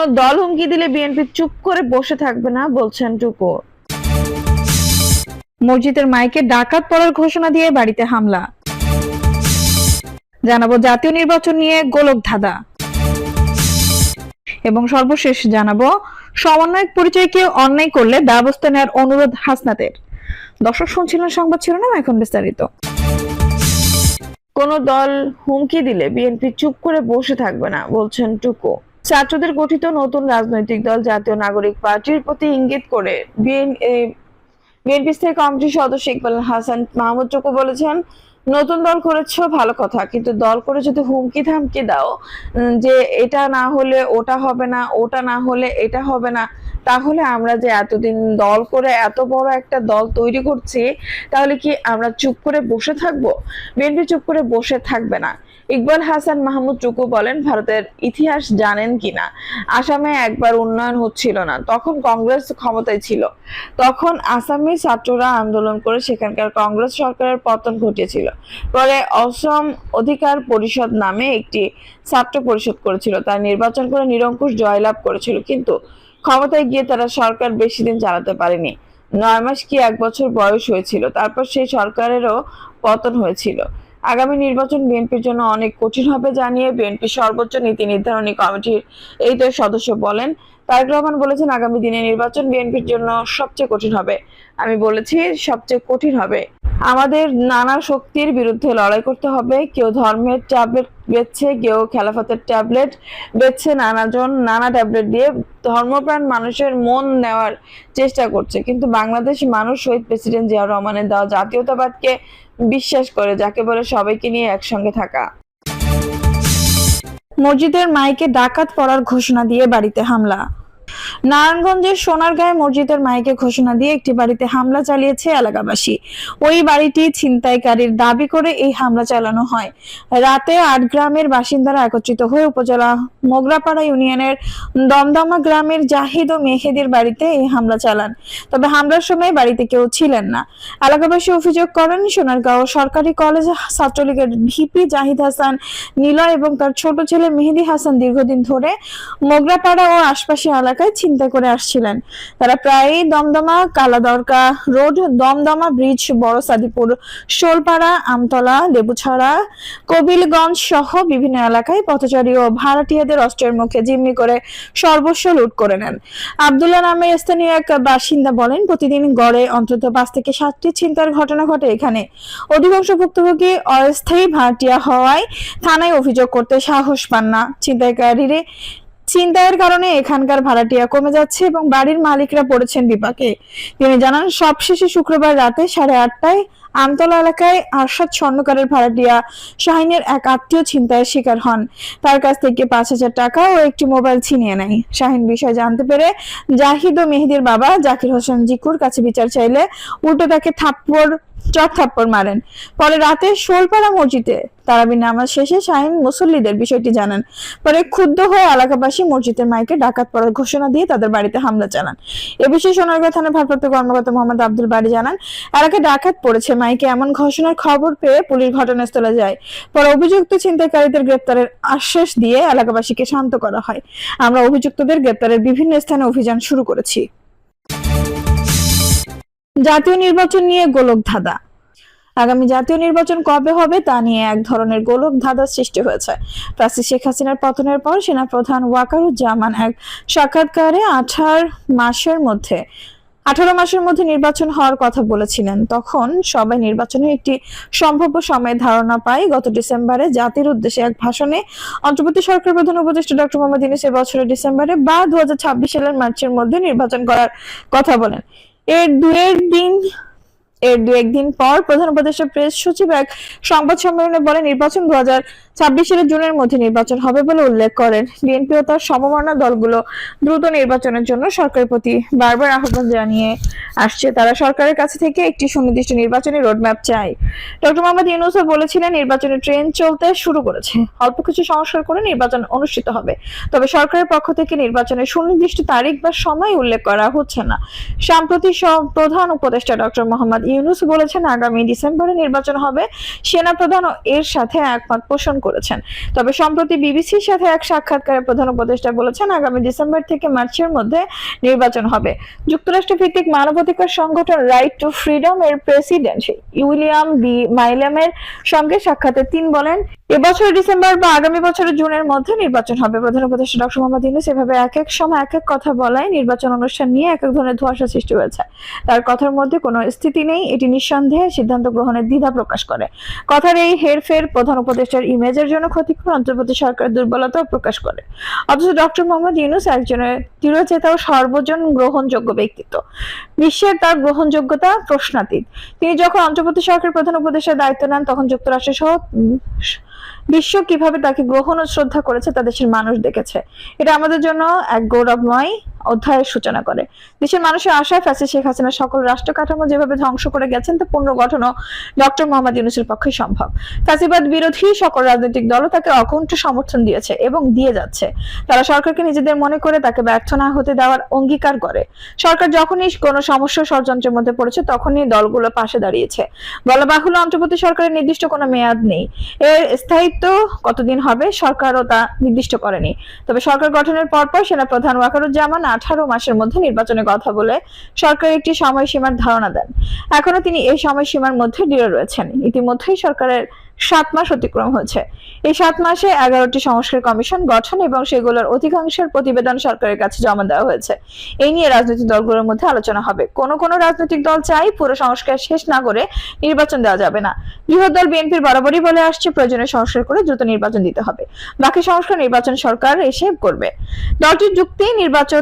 কোনো দল হুমকি দিলে বিএনপি চুপ করে বসে থাকবে না বলছেন টুকু। মসজিদের মাইকে ডাকাত পড়ার ঘোষণা দিয়ে বাড়িতে হামলা। জানাব জাতীয় নির্বাচন নিয়ে গোলক ধাঁধা। এবং সর্বশেষ জানাব সমন্বয়ক পরিচয়কে অন্যায় করলে ব্যবস্থা নেওয়ার অনুরোধ হাসনাতের দর্শক শুনছিলেন সংবাদ শিরোনাম এখন বিস্তারিত। কোন দল হুমকি দিলে বিএনপি চুপ করে বসে থাকবে না বলছেন টুকু। ছাত্রদের গঠিত নতুন রাজনৈতিক দল জাতীয় নাগরিক পার্টির প্রতি ইঙ্গিত করে বিএনপি স্থায়ী কমিটির সদস্য ইকবাল হাসান মাহমুদ চকু বলেছেন, নতুন দল করেছ, ভালো কথা, কিন্তু দল করে যদি হুমকি থামকি দাও যে এটা না হলে ওটা হবে না, ওটা না হলে এটা হবে না, তাহলে আমরা যে এতদিন দল করে এত বড় একটা দল তৈরি করছি, তাহলে কি আমরা চুপ করে বসে থাকব? বিএনপি চুপ করে বসে থাকবে না। ইকবাল হাসান মাহমুদ টুকু বলেন, ভারতের ইতিহাস জানেন কিনা আসামে একবার উন্নয়ন হচ্ছিল না। তখন কংগ্রেস ক্ষমতায় ছিল। তখন আসামি ছাত্ররা আন্দোলন করে সেখানকার কংগ্রেস সরকারের পতন ঘটিয়েছিল। পরে অসম অধিকার পরিষদ নামে একটি ছাত্র পরিষদ করেছিল। তার নির্বাচন করে নিরঙ্কুশ জয়লাভ করেছিল। কিন্তু ক্ষমতায় গিয়ে তারা সরকার বেশি দিন চালাতে পারেনি। নয় মাস কি এক বছর বয়স হয়েছিল। তারপর সেই সরকারেরও পতন হয়েছিল। আগামী নির্বাচন বিএনপির জন্য অনেক কঠিন হবে জানিয়ে বিএনপি সর্বোচ্চ নীতি নির্ধারণী কমিটির এই তো সদস্য বলেন, তারেক রহমান বলেছেন আগামী দিনে নির্বাচন বিএনপির জন্য সবচেয়ে কঠিন হবে। আমি বলেছি সবচেয়ে কঠিন হবে। আমাদের নানা শক্তির বিরুদ্ধে লড়াই করতে হবে, কেউ ধর্মের ট্যাবলেট বেচছে কেউ খেলাফতের ট্যাবলেট বেচছে নানাজন, নানা ট্যাবলেট দিয়ে ধর্মপ্রাণ মানুষের মন নেওয়ার চেষ্টা করছে। কিন্তু বাংলাদেশ মানুষ শহীদ প্রেসিডেন্ট জিয়াউর রহমানের দেওয়া জাতীয়তাবাদকে বিশ্বাস করে, যাকে বলে সবাইকে নিয়ে একসঙ্গে থাকা। মসজিদের মাইকে ডাকাত পড়ার ঘোষণা দিয়ে বাড়িতে হামলা। নারায়ণগঞ্জের সোনারগাঁয়ে মসজিদের মাইকে ঘোষণা দিয়ে একটি বাড়িতে হামলা চালিয়েছে এলাকাবাসী। ওই বাড়িটি ছিনতাইকারীর দাবি করে এই হামলা চালানো হয়। রাতে আট গ্রামের বাসিন্দারা একত্রিত হয়ে উপজেলা মোগরাপাড়া ইউনিয়নের দমদমা গ্রামের জাহিদ ও মেহেদির বাড়িতে এই হামলা চালান। তবে হামলার সময় বাড়িতে কেউ ছিলেন না। এলাকাবাসী অভিযোগ করেন, সোনারগাঁও সরকারি কলেজ ছাত্রলীগের ভিপি জাহিদ হাসান নিলয় এবং তার ছোট ছেলে মেহেদি হাসান দীর্ঘদিন ধরে মোগরাপাড়া ও আশপাশে আশপাশের এলাকায় চিন্তা করে আসছিলেন। তারা প্রায়ই দমদমা, কালাদরকা রোড, দমদমা ব্রিজ বড় সাদিপুর শোলপাড়া, আমতলা লেবুছড়া কবিলগঞ্জ সহ বিভিন্ন এলাকায় পথচারী ও ভাড়াটিয়াদের অস্ত্রের মুখে জিম্মি করে সর্বস্ব লুট করে নেন। আবদুল্লাহ নামে স্থানীয় এক বাসিন্দা বলেন, প্রতিদিন গড়ে অন্তত পাঁচ থেকে সাতটি ছিনতাইয়ের ঘটনা ঘটে এখানে। অধিকাংশ ভুক্তভোগী অস্থায়ী ভাড়াটিয়া হওয়ায় থানায় অভিযোগ করতে সাহস পান না। ছিনতাইকারীরা চিন্তায়ের কারণে এখানকার ভাড়াটিয়া কমে যাচ্ছে এবং বাড়ির মালিকরা পড়েছেন বিপাকে। তিনি জানান, সবশেষে শুক্রবার রাতে সাড়ে আটটায় আমতলা এলাকায় আরশাদ স্বর্ণকারের ভাড়াটিয়া শাহিনের এক আত্মীয় ছিনতাইয়ের শিকার হন। তার কাছ থেকে পাঁচ হাজার টাকা ও একটি মোবাইল ছিনিয়ে নেয়। শাহিন বিষয় জানতে পেরে জাহিদ ও মেহেদির বাবা জাকির হোসেন জিকুর কাছে বিচার চাইলে উল্টো তাকে থাপ্পড়, চট থাপ্পড় মারেন। পরে রাতে শোলপাড়া মসজিদে তারাবি নামাজ শেষে শাহিন মুসল্লিদের বিষয়টি জানান। পরে ক্ষুব্ধ হয়ে এলাকাবাসী মসজিদের মাইকে ডাকাত পড়ার ঘোষণা দিয়ে তাদের বাড়িতে হামলা চালান। এ বিষয়ে সোনারগাঁ থানার ভারপ্রাপ্ত কর্মকর্তা মোহাম্মদ আব্দুল বাড়ি জানান, এলাকায় ডাকাত পড়েছে, মাইকে এমন ঘোষণার খবর পেয়ে পুলিশ ঘটনাস্থলে যায়। পরে অভিযুক্ত ছিনতাইকারীদের গ্রেপ্তারের আশ্বাস দিয়ে এলাকাবাসীকে শান্ত করা হয়। আমরা অভিযুক্তদের গ্রেপ্তারের বিভিন্ন স্থানে অভিযান শুরু করেছি। জাতীয় নির্বাচন নিয়ে গোলক ধাঁধা আগামী জাতীয় নির্বাচন কবে হবে তা নিয়ে এক ধরনের গোলক ধাঁধার সৃষ্টি হয়েছে। প্রাচী শেখ হাসিনার পতনের পর সেনাপ্রধান ওয়াকারুজ্জামান এক সাক্ষাৎকারে আঠার মাসের মধ্যে, আঠারো মাসের মধ্যে নির্বাচন হওয়ার কথা বলেছিলেন। তখন সবাই নির্বাচনের একটি সম্ভাব্য সময়ের ধারণা পায়। গত ডিসেম্বরে জাতির উদ্দেশ্যে এক ভাষণে অন্তর্বর্তী সরকার প্রধান উপদেষ্টা ডক্টর মোহাম্মদ ইউনূস এ বছরের ডিসেম্বরে বা দু হাজার ছাব্বিশ সালের মার্চের মধ্যে নির্বাচন করার কথা বলেন। এর দুয়ের দিন এর দু একদিন পর প্রধান উপদেষ্টা প্রেস সচিব এক সংবাদ সম্মেলনে বলে নির্বাচন দু ছাব্বিশ সালের জুনের মধ্যে নির্বাচন হবে বলে উল্লেখ করেন। বিএনপি ও তার সমমনা দলগুলো দ্রুত নির্বাচনের জন্য সরকারের প্রতি বারবার আহ্বান জানিয়ে আসছে। তারা সরকারের কাছে থেকে একটি সুনির্দিষ্ট নির্বাচনী রোডম্যাপ চায়। ডক্টর মোহাম্মদ ইউনুসও বলেছিলেন, নির্বাচনের ট্রেন চলতে শুরু করেছে। অল্প কিছু সংস্কার করে নির্বাচন অনুষ্ঠিত হবে। তবে সরকারের পক্ষ থেকে নির্বাচনের সুনির্দিষ্ট তারিখ বা সময় উল্লেখ করা হচ্ছে না। সাম্প্রতিক প্রধান উপদেষ্টা ডক্টর মোহাম্মদ ইউনুস বলেছেন, আগামী ডিসেম্বরে নির্বাচন হবে। সেনা প্রধান এর সাথে একমত পোষণ করে করেছেন তবে সম্প্রতি বিবিসির সাথে এক সাক্ষাৎকারে প্রধান উপদেষ্টা বলেছেন, আগামী ডিসেম্বর থেকে মার্চের মধ্যে নির্বাচন হবে। যুক্তরাষ্ট্র ভিত্তিক মানবাধিকার সংগঠন রাইট টু ফ্রিডম এর প্রেসিডেন্ট উইলিয়াম বি মাইলামের সঙ্গে সাক্ষাতে তিন বলেন, এবছর ডিসেম্বর বা আগামী বছরের জুনের মধ্যে নির্বাচন হবে। প্রধান উপদেষ্টা ডক্টর মোহাম্মদ ইউনুস এভাবে এক এক সময় এক এক কথা বলায় নির্বাচন অনুষ্ঠান নিয়ে এক এক ধরনের ধোঁয়াশা সৃষ্টি হয়েছে। তার কথার মধ্যে কোনো স্থিতি নেই, এটি নিঃসন্দেহে সিদ্ধান্ত গ্রহণের দ্বিধা প্রকাশ করে। কথার এই হেরফের প্রধান উপদেষ্টার ইমেজের জন্য ক্ষতিকর, অন্তর্বর্তী সরকারের দুর্বলতাও প্রকাশ করে। অথচ ডক্টর মোহাম্মদ ইউনুস একজনের দৃঢ়চেতা ও সর্বজন গ্রহণযোগ্য ব্যক্তিত্ব। বিশ্বের তার গ্রহণযোগ্যতা প্রশ্নাতীত। তিনি যখন অন্তর্বর্তী সরকারের প্রধান উপদেষ্টার দায়িত্ব নেন, তখন যুক্তরাষ্ট্র সহ বিশ্ব কীভাবে তাকে গ্রহণ ও শ্রদ্ধা করেছে তা দেশের মানুষ দেখেছে। এটা আমাদের জন্য এক গৌরবময় অধ্যায়ের সূচনা করে। দেশের মানুষের আশায় ফ্যাসি শেখ হাসিনা সকল রাষ্ট্র কাঠামো যেভাবে ধ্বংস করে গেছেন, তা পুনর্গঠনও ডক্টর মোহাম্মদ ইউনুসের পক্ষে সম্ভব। ফ্যাসিবাদ বিরোধী সকল রাজনৈতিক দলও তাকে অকুণ্ঠ সমর্থন দিয়েছে এবং দিয়ে যাচ্ছে। তারা সরকারকে নিজেদের মনে করে তাকে ব্যর্থ না হতে দেওয়ার অঙ্গীকার করে। সরকার যখনই কোনো সমস্যা ষড়যন্ত্রের মধ্যে পড়েছে, তখনই দলগুলো পাশে দাঁড়িয়েছে। বলা বাহুল্য অন্তর্বর্তী সরকারের নির্দিষ্ট কোনো মেয়াদ নেই। এর স্থায়িত্ব কতদিন হবে সরকারও তা নির্দিষ্ট করেনি। তবে সরকার গঠনের পরপর সেনাপ্রধান ওয়াকারুজ্জামান আঠারো মাসের মধ্যে নির্বাচনের কথা বলে সরকার একটি সময়সীমার ধারণা দেন। এখনও তিনি এই সময়সীমার মধ্যে দৃঢ় রয়েছেন। ইতিমধ্যেই সরকারের সাত মাস অতিক্রম হয়েছে। এই সাত মাসে এগারোটি সংস্কার কমিশন গঠন এবং সেগুলোর অধিকাংশের প্রতিবেদন সরকারের কাছে জমা দেওয়া হয়েছে। এই নিয়ে রাজনৈতিক দলগুলোর মধ্যে আলোচনা হবে। কোন কোন রাজনৈতিক দল চাই পুরো সংস্কার শেষ না করে নির্বাচন দেওয়া যাবে না। বৃহৎ দল বিএনপির বরাবরই বলে আসছে, প্রয়োজনে সংস্কার করে দ্রুত নির্বাচন দিতে হবে। বাকি সংস্কার নির্বাচন সরকার এসে করবে। দলটির যুক্তি নির্বাচন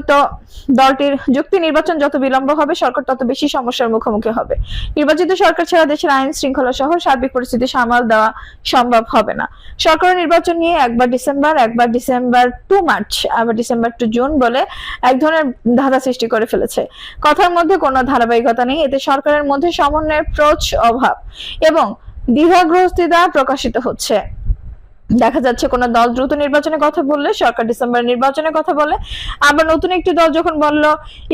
দলটির যুক্তি নির্বাচন যত বিলম্ব হবে, সরকার তত বেশি সমস্যার মুখোমুখি হবে। নির্বাচিত সরকার ছাড়া দেশের আইন শৃঙ্খলা সহ সার্বিক পরিস্থিতি সামাল দেওয়া সম্ভব হবে না। সরকার নির্বাচন নিয়ে একবার ডিসেম্বর একবার ডিসেম্বর টু মার্চ, আবার ডিসেম্বর টু জুন বলে এক ধরনের ধাঁধা সৃষ্টি করে ফেলেছে। কথার মধ্যে কোনো ধারাবাহিকতা নেই, এতে সরকারের মধ্যে সমন্বয়ের প্রচ অভাব এবং দ্বিধাগ্রস্তিতা প্রকাশিত হচ্ছে। দেখা যাচ্ছে কোন দল দ্রুত নির্বাচনের কথা বললে, সরকার ডিসেম্বর নির্বাচনের কথা বলে। আবার নতুন একটি দল যখন বলল,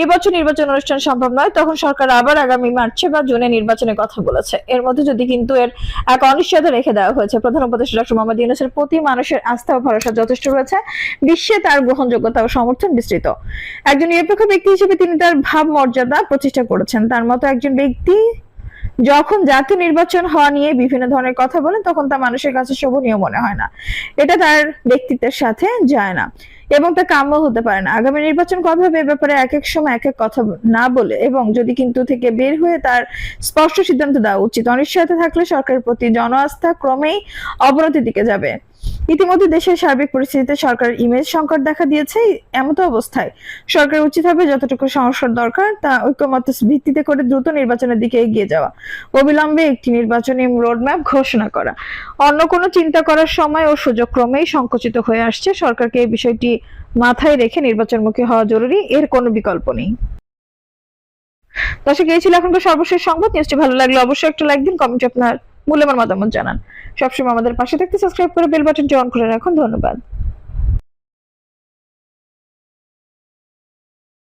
এবছর নির্বাচন অনুষ্ঠান সম্ভব নয় তখন সরকার আবার আগামী মার্চে বা জুনে নির্বাচনের কথা বলেছে। এর মধ্যে যদি কিন্তু এর এক অনিশ্চয়তা রেখে দেওয়া হয়েছে, প্রধান উপদেষ্টা ডক্টর মোহাম্মদ ইউনুসের প্রতি মানুষের আস্থা ও ভরসা যথেষ্ট রয়েছে বিশ্বে তার গ্রহণযোগ্যতা ও সমর্থন বিস্তৃত। একজন নিরপেক্ষ ব্যক্তি হিসেবে তিনি তার ভাব মর্যাদা প্রতিষ্ঠা করেছেন। তার মতো একজন ব্যক্তি যখন জাতীয় নির্বাচন হওয়া নিয়ে বিভিন্ন ধরনের কথা বলেন, তখন তা মানুষের কাছে শোভনীয় মনে হয় না। এটা তার ব্যক্তিত্বের সাথে যায় না এবং তা কাম্য হতে পারে না। আগামী নির্বাচন কবে হবে এ ব্যাপারে এক এক সময় এক এক কথা না বলে এবং যদি কিন্তু থেকে বের হয়ে তার স্পষ্ট সিদ্ধান্ত দেওয়া উচিত, অনিশ্চয়তা থাকলে সরকারের প্রতি জন আস্থা ক্রমেই অবনতির দিকে যাবে। ইতিমধ্যে দেশের সার্বিক পরিস্থিতিতে সরকারের ইমেজ সংকট দেখা দিয়েছে, এমতো অবস্থায় সরকার উচিত হবে যতটুকু সংস্কার দরকার, তা ঐক্যমত ভিত্তিতে করে দ্রুত নির্বাচনের দিকে এগিয়ে যাওয়া। অবিলম্বে একটি নির্বাচনী রোডম্যাপ ঘোষণা করা। অন্য কোনো চিন্তা করার সময় ও সুযোগ ক্রমেই সংকুচিত হয়ে আসছে। সরকারকে এই বিষয়টি মাথায় রেখে নির্বাচনমুখী হওয়া জরুরি, এর কোনো বিকল্প নেই। দর্শক, এই ছিল এখনকার সর্বশেষ সংবাদ। নিউজটি ভালো লাগলে অবশ্যই একটা লাইক দিন, কমেন্টে আপনার মূল্যবান মতামত জানান। সবসময় আমাদের পাশে থাকতে সাবস্ক্রাইব করে বেল বাটনটি অন করে রাখুন। ধন্যবাদ।